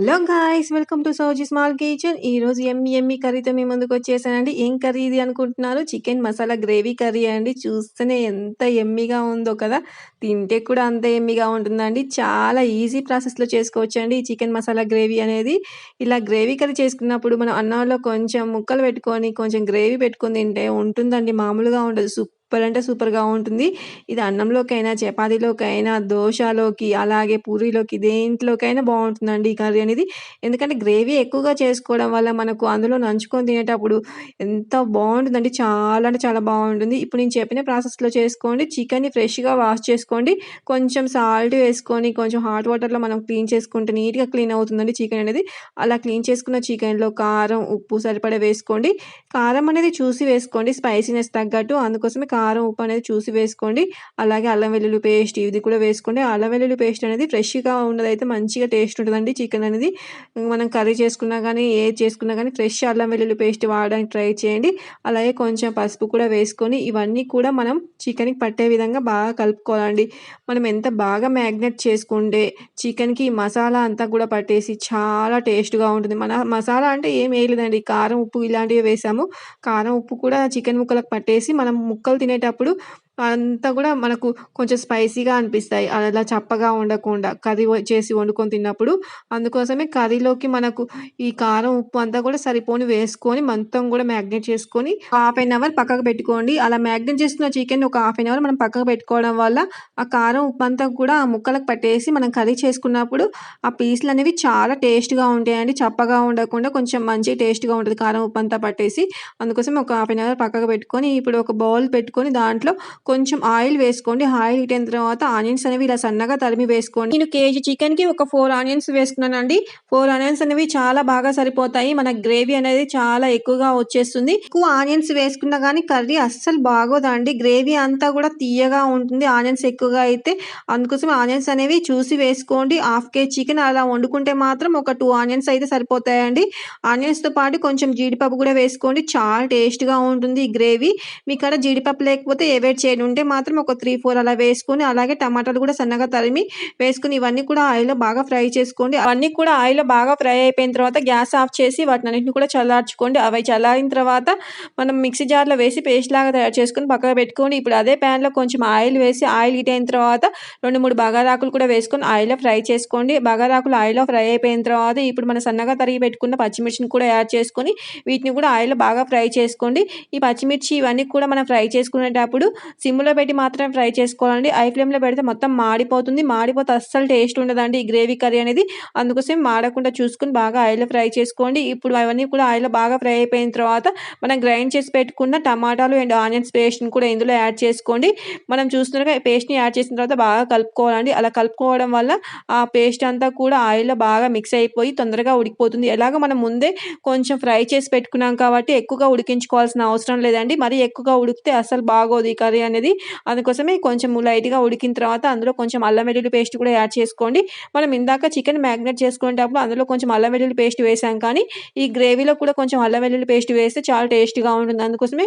Hello guys welcome to Sowji small kitchen. ఈరోజు ఎమ్మి ఎమ్మి కర్రీతో మీ ముందుకు వచ్చేసానండి. ఏం కర్రీ ఇది అనుకుంటున్నారు? చికెన్ మసాలా గ్రేవీ కర్రీ అండి. చూస్తేనే ఎంత ఎమ్మిగా ఉందో కదా? తింటే కూడా అంత ఎమ్మిగా ఉంటుందండి. చాలా ఈజీ ప్రాసెస్లో చేసుకోవచ్చండి ఈ చికెన్ మసాలా గ్రేవీ అనేది. ఇలా గ్రేవీ కర్రీ చేసుకున్నప్పుడు మనం అన్నంలో కొంచెం ముక్కలు పెట్టుకొని కొంచెం గ్రేవీ పెట్టుకొని తింటే ఉంటుందండి. మామూలుగా ఉండదు. సూపర్ సూపర్ అంటే సూపర్గా ఉంటుంది. ఇది అన్నంలోకైనా చపాతీలోకైనా దోశలోకి అలాగే పూరీలోకి దేంట్లోకైనా బాగుంటుందండి ఈ కర్రీ అనేది. ఎందుకంటే గ్రేవీ ఎక్కువగా చేసుకోవడం వల్ల మనకు అందులో నంచుకొని తినేటప్పుడు ఎంత బాగుంటుందండి. చాలా అంటే చాలా బాగుంటుంది. ఇప్పుడు నేను చెప్పిన ప్రాసెస్లో చేసుకోండి. చికెన్ని ఫ్రెష్గా వాష్ చేసుకోండి. కొంచెం సాల్ట్ వేసుకొని కొంచెం హాట్ వాటర్లో మనం క్లీన్ చేసుకుంటే నీట్గా క్లీన్ అవుతుందండి చికెన్ అనేది. అలా క్లీన్ చేసుకున్న చికెన్లో కారం ఉప్పు సరిపడా వేసుకోండి. కారం అనేది చూసి వేసుకోండి. స్పైసీనెస్ తగ్గట్టు. అందుకోసమే కారం ఉప్పు అనేది చూసి వేసుకోండి. అలాగే అల్లం వెల్లుల్లి పేస్ట్ ఇది కూడా వేసుకోండి. అల్లం వెల్లుల్లి పేస్ట్ అనేది ఫ్రెష్గా ఉన్నదైతే మంచిగా టేస్ట్ ఉంటుందండి చికెన్ అనేది. మనం కర్రీ చేసుకున్నా కానీ ఏది చేసుకున్నా కానీ ఫ్రెష్ అల్లం వెల్లుల్లి పేస్ట్ వాడడానికి ట్రై చేయండి. అలాగే కొంచెం పసుపు కూడా వేసుకొని ఇవన్నీ కూడా మనం చికెన్కి పట్టే విధంగా బాగా కలుపుకోవాలండి. మనం ఎంత బాగా మ్యాగ్నెట్ చేసుకుంటే చికెన్కి మసాలా అంతా కూడా పట్టేసి చాలా టేస్ట్గా ఉంటుంది. మన మసాలా అంటే ఏం వేయలేదండి. కారం ఉప్పు ఇలాంటివి వేసాము. కారం ఉప్పు కూడా చికెన్ ముక్కలకు పట్టేసి మనం ముక్కలు తినేటప్పుడు అంతా కూడా మనకు కొంచెం స్పైసీగా అనిపిస్తాయి. అలా చప్పగా ఉండకుండా కర్రీ చేసి వండుకొని తిన్నప్పుడు అందుకోసమే కర్రీలోకి మనకు ఈ కారం ఉప్పు అంతా కూడా సరిపోని వేసుకొని మొత్తం కూడా మ్యాగ్నేట్ చేసుకొని హాఫ్ అన్ అవర్ పక్కకు పెట్టుకోండి. అలా మ్యాగ్నేట్ చేసుకున్న చికెన్ ఒక హాఫ్ అన్ అవర్ మనం పక్కకు పెట్టుకోవడం వల్ల ఆ కారం ఉప్పు అంతా కూడా ఆ ముక్కలకు పట్టేసి మనం కర్రీ చేసుకున్నప్పుడు ఆ పీసులు అనేవి చాలా టేస్ట్గా ఉంటాయండి. చప్పగా ఉండకుండా కొంచెం మంచి టేస్ట్గా ఉంటుంది కారం ఉప్పు అంతా పట్టేసి. అందుకోసం ఒక హాఫ్ అన్ అవర్ పక్కకు పెట్టుకొని ఇప్పుడు ఒక బౌల్ పెట్టుకొని దాంట్లో కొంచెం ఆయిల్ వేసుకోండి. ఆయిల్ హీట్ అయిన తర్వాత ఆనియన్స్ అనేవి ఇలా సన్నగా తరిమి వేసుకోండి. నేను కేజీ చికెన్కి ఒక ఫోర్ ఆనియన్స్ వేసుకున్నానండి. ఫోర్ ఆనియన్స్ అనేవి చాలా బాగా సరిపోతాయి. మన గ్రేవీ అనేది చాలా ఎక్కువగా వచ్చేస్తుంది. ఎక్కువ ఆనియన్స్ వేసుకున్నా కానీ కర్రీ అస్సలు బాగోదండి. గ్రేవీ అంతా కూడా తీయగా ఉంటుంది. ఆనియన్స్ ఎక్కువగా అయితే అందుకోసం ఆనియన్స్ అనేవి చూసి వేసుకోండి. హాఫ్ కేజీ చికెన్ అలా వండుకుంటే మాత్రం ఒక టూ ఆనియన్స్ అయితే సరిపోతాయండి. ఆనియన్స్తో పాటు కొంచెం జీడిపప్పు కూడా వేసుకోండి. చాలా టేస్ట్గా ఉంటుంది ఈ గ్రేవీ. మీ కాడ జీడిపప్పు లేకపోతే ఎవైడ్ చేయండి ఉంటే మాత్రం ఒక త్రీ ఫోర్ అలా వేసుకొని అలాగే టమాటాలు కూడా సన్నగా తరిమి వేసుకుని ఇవన్నీ కూడా ఆయిల్లో బాగా ఫ్రై చేసుకోండి. అవన్నీ కూడా ఆయిల్లో బాగా ఫ్రై అయిపోయిన తర్వాత గ్యాస్ ఆఫ్ చేసి వాటిని అన్నింటిని కూడా చల్లార్చుకోండి. అవి చల్లారిన తర్వాత మనం మిక్సీ జార్లో వేసి పేస్ట్ లాగా తయారు చేసుకొని పక్కన పెట్టుకోండి. ఇప్పుడు అదే ప్యాన్లో కొంచెం ఆయిల్ వేసి ఆయిల్ హీట్ అయిన తర్వాత రెండు మూడు బగారాకులు కూడా వేసుకొని ఆయిల్లో ఫ్రై చేసుకోండి. బగారాకులు ఆయిల్లో ఫ్రై అయిపోయిన తర్వాత ఇప్పుడు మనం సన్నగా తరిగి పెట్టుకున్న పచ్చిమిర్చిని కూడా యాడ్ చేసుకొని వీటిని కూడా ఆయిల్లో బాగా ఫ్రై చేసుకోండి. ఈ పచ్చిమిర్చి ఇవన్నీ కూడా మనం ఫ్రై చేసుకునేటప్పుడు సిమ్లో పెట్టి మాత్రమే ఫ్రై చేసుకోవాలండి. ఐ ఫ్లేమ్లో పెడితే మొత్తం మాడిపోతుంది. మాడిపోతే అస్సలు టేస్ట్ ఉండదండి ఈ గ్రేవీ కర్రీ అనేది. అందుకోసం మాడకుండా చూసుకుని బాగా ఆయిల్లో ఫ్రై చేసుకోండి. ఇప్పుడు అవన్నీ కూడా ఆయిల్లో బాగా ఫ్రై అయిపోయిన తర్వాత మనం గ్రైండ్ చేసి పెట్టుకున్న టమాటాలు అండ్ ఆనియన్స్ పేస్ట్ని కూడా ఇందులో యాడ్ చేసుకోండి. మనం చూస్తున్నగా పేస్ట్ని యాడ్ చేసిన తర్వాత బాగా కలుపుకోవాలండి. అలా కలుపుకోవడం వల్ల ఆ పేస్ట్ అంతా కూడా ఆయిల్లో బాగా మిక్స్ అయిపోయి తొందరగా ఉడికిపోతుంది. ఎలాగ మనం ముందే కొంచెం ఫ్రై చేసి పెట్టుకున్నాం కాబట్టి ఎక్కువగా ఉడికించుకోవాల్సిన అవసరం లేదండి. మరి ఎక్కువగా ఉడికితే అసలు బాగోదు ఈ కర్రీ అనేది అందుకోసమే కొంచెం లైట్గా ఉడికిన తర్వాత అందులో కొంచెం అల్లం వెల్లుల్లి పేస్ట్ కూడా యాడ్ చేసుకోండి. మనం ఇందాక చికెన్ మ్యాగ్నేట్ చేసుకునేటప్పుడు అందులో కొంచెం అల్లం వెల్లుల్లి పేస్ట్ వేసాం కానీ ఈ గ్రేవీలో కూడా కొంచెం అల్లం వెల్లుల్లి పేస్ట్ వేస్తే చాలా టేస్ట్గా ఉంటుంది. అందుకోసమే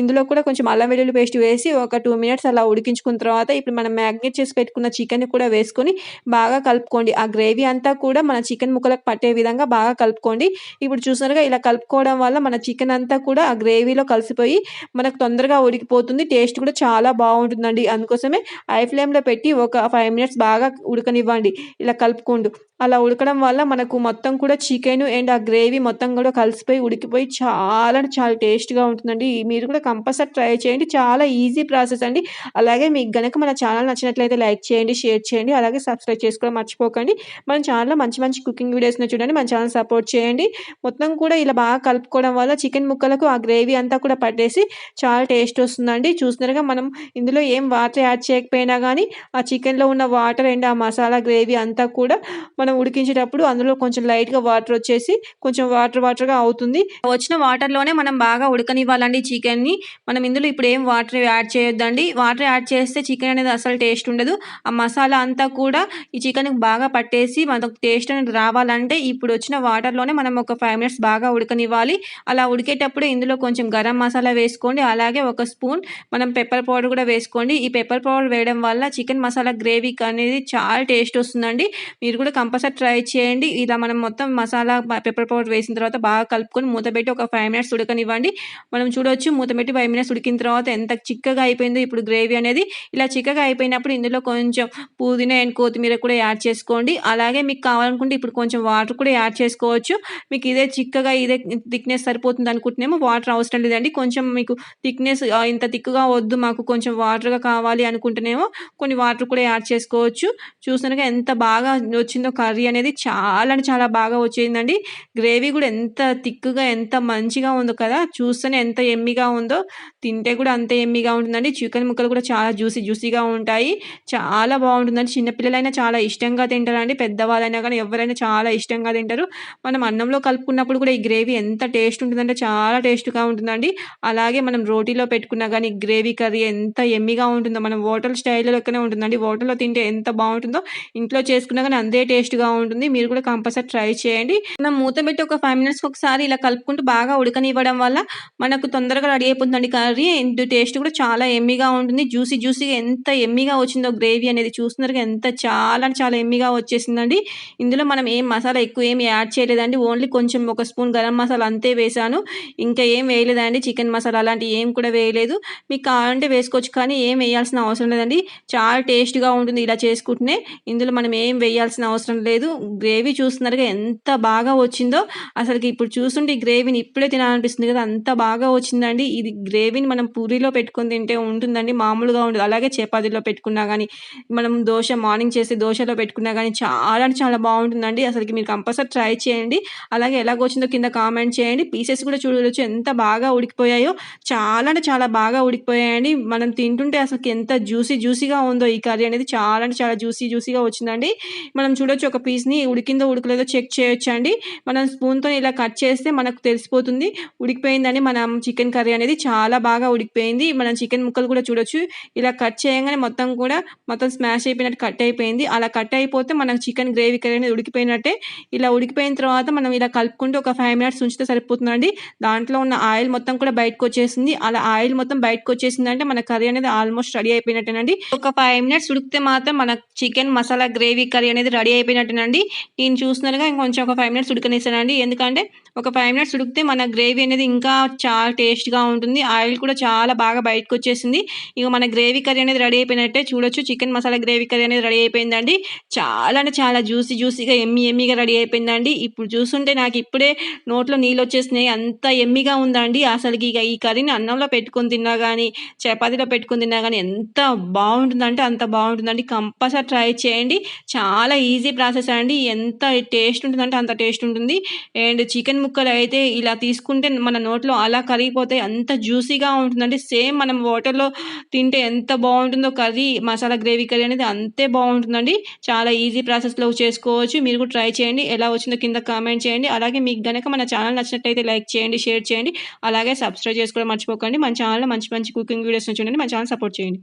ఇందులో కూడా కొంచెం అల్లం వెల్లుల్లి పేస్ట్ వేసి ఒక టూ మినిట్స్ అలా ఉడికించుకున్న తర్వాత ఇప్పుడు మనం మ్యాగ్నేట్ చేసి పెట్టుకున్న చికెన్ కూడా వేసుకొని బాగా కలుపుకోండి. ఆ గ్రేవీ అంతా కూడా మన చికెన్ ముక్కలకు పట్టే విధంగా బాగా కలుపుకోండి. ఇప్పుడు చూసినారుగా ఇలా కలుపుకోవడం వల్ల మన చికెన్ అంతా కూడా ఆ గ్రేవీలో కలిసిపోయి మనకు తొందరగా ఉడికిపోతుంది. టేస్ట్ కూడా చాలా బాగుంటుందండి. అందుకోసమే ఐ ఫ్లేమ్లో పెట్టి ఒక ఫైవ్ మినిట్స్ బాగా ఉడకనివ్వండి. ఇలా కలుపుకోండు. అలా ఉడకడం వల్ల మనకు మొత్తం కూడా చికెన్ అండ్ ఆ గ్రేవీ మొత్తం కూడా కలిసిపోయి ఉడికిపోయి చాలా చాలా టేస్ట్గా ఉంటుందండి. మీరు కూడా కంపల్సరీ ట్రై చేయండి. చాలా ఈజీ ప్రాసెస్ అండి. అలాగే మీకు గనక మన ఛానల్ నచ్చినట్లయితే లైక్ చేయండి షేర్ చేయండి. అలాగే సబ్స్క్రైబ్ చేసుకోవడం మర్చిపోకండి. మన ఛానల్లో మంచి మంచి కుకింగ్ వీడియోస్ని చూడండి. మన ఛానల్ సపోర్ట్ చేయండి. మొత్తం కూడా ఇలా బాగా కలుపుకోవడం వల్ల చికెన్ ముక్కలకు ఆ గ్రేవీ అంతా కూడా పట్టేసి చాలా టేస్ట్ వస్తుందండి. చూసినారుగా మనం ఇందులో ఏం వాటర్ యాడ్ చేయకపోయినా కానీ ఆ చికెన్లో ఉన్న వాటర్ అండ్ ఆ మసాలా గ్రేవీ అంతా కూడా మనం ఉడికించేటప్పుడు అందులో కొంచెం లైట్గా వాటర్ వచ్చేసి కొంచెం వాటర్ వాటర్గా అవుతుంది. వచ్చిన వాటర్లోనే మనం బాగా ఉడకనివ్వాలండి చికెన్ని. మనం ఇందులో ఇప్పుడు ఏం వాటర్ యాడ్ చేయొద్దండి. వాటర్ యాడ్ చేస్తే చికెన్ అనేది అసలు టేస్ట్ ఉండదు. ఆ మసాలా అంతా కూడా ఈ చికెన్కి బాగా పట్టేసి మనకు టేస్ట్ అనేది రావాలంటే ఇప్పుడు వచ్చిన వాటర్లోనే మనం ఒక ఫైవ్ మినిట్స్ బాగా ఉడకనివ్వాలి. అలా ఉడికేటప్పుడు ఇందులో కొంచెం గరం మసాలా వేసుకోండి. అలాగే ఒక స్పూన్ మనం పెప్పర్ పెప్పర్ పౌడర్ కూడా వేసుకోండి. ఈ పెప్పర్ పౌడర్ వేయడం వల్ల చికెన్ మసాలా గ్రేవీకి అనేది చాలా టేస్ట్ వస్తుందండి. మీరు కూడా కంపల్సరీ ట్రై చేయండి. ఇలా మనం మొత్తం మసాలా పెప్పర్ పౌడర్ వేసిన తర్వాత బాగా కలుపుకొని మూత పెట్టి ఒక ఫైవ్ మినిట్స్ ఉడకనివ్వండి. మనం చూడొచ్చు మూత పెట్టి ఫైవ్ మినిట్స్ ఉడికిన తర్వాత ఎంత చిక్కగా అయిపోయిందో ఇప్పుడు గ్రేవీ అనేది. ఇలా చిక్కగా అయిపోయినప్పుడు ఇందులో కొంచెం పుదీనా అండ్ కొత్తిమీర కూడా యాడ్ చేసుకోండి. అలాగే మీకు కావాలనుకుంటే ఇప్పుడు కొంచెం వాటర్ కూడా యాడ్ చేసుకోవచ్చు. మీకు ఇదే చిక్కగా ఇదే థిక్నెస్ సరిపోతుంది అనుకుంటున్నాము వాటర్ అవసరం లేదండి. కొంచెం మీకు థిక్నెస్ ఇంత థిక్గా వద్దు మాకు కొంచెం వాటర్గా కావాలి అనుకుంటేనేమో కొన్ని వాటర్ కూడా యాడ్ చేసుకోవచ్చు. చూసినాక ఎంత బాగా వచ్చిందో కర్రీ అనేది చాలా అంటే చాలా బాగా వచ్చిందండి. గ్రేవీ కూడా ఎంత థిక్గా ఎంత మంచిగా ఉందో కదా చూస్తేనే ఎంత ఎమ్మిగా ఉందో తింటే కూడా అంత ఎమ్మిగా ఉంటుందండి. చికెన్ ముక్కలు కూడా చాలా జ్యూసీ జ్యూసీగా ఉంటాయి. చాలా బాగుంటుందండి. చిన్నపిల్లలైనా చాలా ఇష్టంగా తింటారండి. పెద్దవాళ్ళైనా కానీ ఎవరైనా చాలా ఇష్టంగా తింటారు. మనం అన్నంలో కలుపుకున్నప్పుడు కూడా ఈ గ్రేవీ ఎంత టేస్ట్ ఉంటుందంటే చాలా టేస్ట్గా ఉంటుందండి. అలాగే మనం రోటీలో పెట్టుకున్నా కానీ గ్రేవీ అది ఎంత ఎమ్మిగా ఉంటుందో. మనం హోటల్ స్టైల్లోనే లెక్కనే ఉంటుందండి. హోటల్లో తింటే ఎంత బాగుంటుందో ఇంట్లో చేసుకున్నా కానీ అంతే టేస్ట్గా ఉంటుంది. మీరు కూడా కంపల్సరీ ట్రై చేయండి. మనం మూత పెట్టి ఒక ఫైవ్ మినిట్స్కి ఒకసారి ఇలా కలుపుకుంటూ బాగా ఉడకనివ్వడం వల్ల మనకు తొందరగా రెడీ అయిపోతుందండి. కర్రీ టేస్ట్ కూడా చాలా ఎమ్మిగా ఉంటుంది. జ్యూసీ జ్యూసీగా ఎంత ఎమ్మిగా వచ్చిందో గ్రేవీ అనేది చూస్తున్నారు ఎంత చాలా చాలా ఎమ్మిగా వచ్చేసిందండి. ఇందులో మనం ఏం మసాలా ఎక్కువ ఏం యాడ్ చేయలేదండి. ఓన్లీ కొంచెం ఒక స్పూన్ గరం మసాలా అంతే వేసాను. ఇంకా ఏం వేయలేదండి. చికెన్ మసాలా అలాంటివి ఏం కూడా వేయలేదు. మీకు కావాలంటే వేసుకోవచ్చు కానీ ఏం వేయాల్సిన అవసరం లేదండి. చాలా టేస్ట్గా ఉంటుంది ఇలా చేసుకుంటేనే. ఇందులో మనం ఏం వేయాల్సిన అవసరం లేదు. గ్రేవీ చూస్తున్నారుగా ఎంత బాగా వచ్చిందో. అసలుకి ఇప్పుడు చూస్తుంటే ఈ గ్రేవీని ఇప్పుడే తినాలనిపిస్తుంది కదా. అంత బాగా వచ్చిందండి. ఇది గ్రేవీని మనం పూరిలో పెట్టుకొని తింటే ఉంటుందండి. మామూలుగా ఉండదు. అలాగే చపాతీలో పెట్టుకున్నా కానీ మనం దోశ మార్నింగ్ చేసే దోశలో పెట్టుకున్నా కానీ చాలా అంటే చాలా బాగుంటుందండి. అసలుకి మీరు కంపల్సరీ ట్రై చేయండి. అలాగే ఎలాగొచ్చిందో కింద కామెంట్ చేయండి. పీసెస్ కూడా చూడవచ్చు ఎంత బాగా ఉడికిపోయాయో. చాలా అంటే చాలా బాగా ఉడికిపోయాయండి. మనం తింటుంటే అసలు ఎంత జ్యూసీ జ్యూసీగా ఉందో ఈ కర్రీ అనేది చాలా అంటే చాలా జ్యూసీ జ్యూసీగా వచ్చిందండి. మనం చూడొచ్చు ఒక పీస్ని ఉడికిందో ఉడకలేదో చెక్ చేయొచ్చు అండి మనం స్పూన్తో ఇలా కట్ చేస్తే మనకు తెలిసిపోతుంది. ఉడికిపోయిందని మనం చికెన్ కర్రీ అనేది చాలా బాగా ఉడికిపోయింది. మనం చికెన్ ముక్కలు కూడా చూడొచ్చు. ఇలా కట్ చేయగానే మొత్తం కూడా మొత్తం స్మాష్ అయిపోయినట్టు కట్ అయిపోయింది. అలా కట్ అయిపోతే మనకు చికెన్ గ్రేవీ కర్రీ అనేది ఉడికిపోయినట్టే. ఇలా ఉడికిపోయిన తర్వాత మనం ఇలా కలుపుకుంటూ ఒక ఫైవ్ మినిట్స్ ఉంచితే సరిపోతుందండి. దాంట్లో ఉన్న ఆయిల్ మొత్తం కూడా బయటకు వచ్చేసింది. అలా ఆయిల్ మొత్తం బయటకు వచ్చేసింది ఏమవుతుందంటే మన కర్రీ అనేది ఆల్మోస్ట్ రెడీ అయిపోయినట్టేనండి. ఒక ఫైవ్ మినిట్స్ ఉడికితే మాత్రం మన చికెన్ మసాలా గ్రేవీ కర్రీ అనేది రెడీ అయిపోయినట్టేనండి. నేను చూస్తున్నారుగా ఇంకొంచెం ఒక ఫైవ్ మినిట్స్ ఉడకనేసానండి ఎందుకంటే ఒక ఫైవ్ మినిట్స్ ఉడికితే మన గ్రేవీ అనేది ఇంకా చాలా టేస్ట్గా ఉంటుంది. ఆయిల్ కూడా చాలా బాగా బయటకు వచ్చేసింది. ఇక మన గ్రేవీ కర్రీ అనేది రెడీ అయిపోయినట్టే చూడొచ్చు. చికెన్ మసాలా గ్రేవీ కర్రీ అనేది రెడీ అయిపోయిందండి. చాలా అంటే చాలా జ్యూసీ జ్యూసీగా ఎమ్మి ఎమ్మిగా రెడీ అయిపోయిందండి. ఇప్పుడు చూస్తుంటే నాకు ఇప్పుడే నోట్లో నీళ్ళు వచ్చేసినాయి. అంత ఎమ్మిగా ఉందండి. అసలుకి ఇక ఈ కర్రీని అన్నంలో పెట్టుకొని తిన్నా కానీ చపాతీలో పెట్టుకొని తిన్నా కానీ ఎంత బాగుంటుందంటే అంత బాగుంటుందండి. కంపల్సరీ ట్రై చేయండి. చాలా ఈజీ ప్రాసెస్ అండి. ఎంత టేస్ట్ ఉంటుందంటే అంత టేస్ట్ ఉంటుంది. అండ్ చికెన్ ముక్కలు అయితే ఇలా తీసుకుంటే మన నోట్లో అలా కరిగిపోతాయి అంత జ్యూసీగా ఉంటుందండి. సేమ్ మనం వాటర్లో తింటే ఎంత బాగుంటుందో కర్రీ మసాలా గ్రేవీ కర్రీ అనేది అంతే బాగుంటుందండి. చాలా ఈజీ ప్రాసెస్లో చేసుకోవచ్చు. మీరు కూడా ట్రై చేయండి. ఎలా వచ్చిందో కింద కామెంట్ చేయండి. అలాగే మీకు కనుక మన ఛానల్ నచ్చినట్టయితే లైక్ చేయండి షేర్ చేయండి. అలాగే సబ్స్క్రైబ్ చేసుకోవడం మర్చిపోకండి. మన ఛానల్లో మంచి మంచి కుకింగ్ వీడియోస్ చూడండి. మన ఛానల్ సపోర్ట్ చేయండి.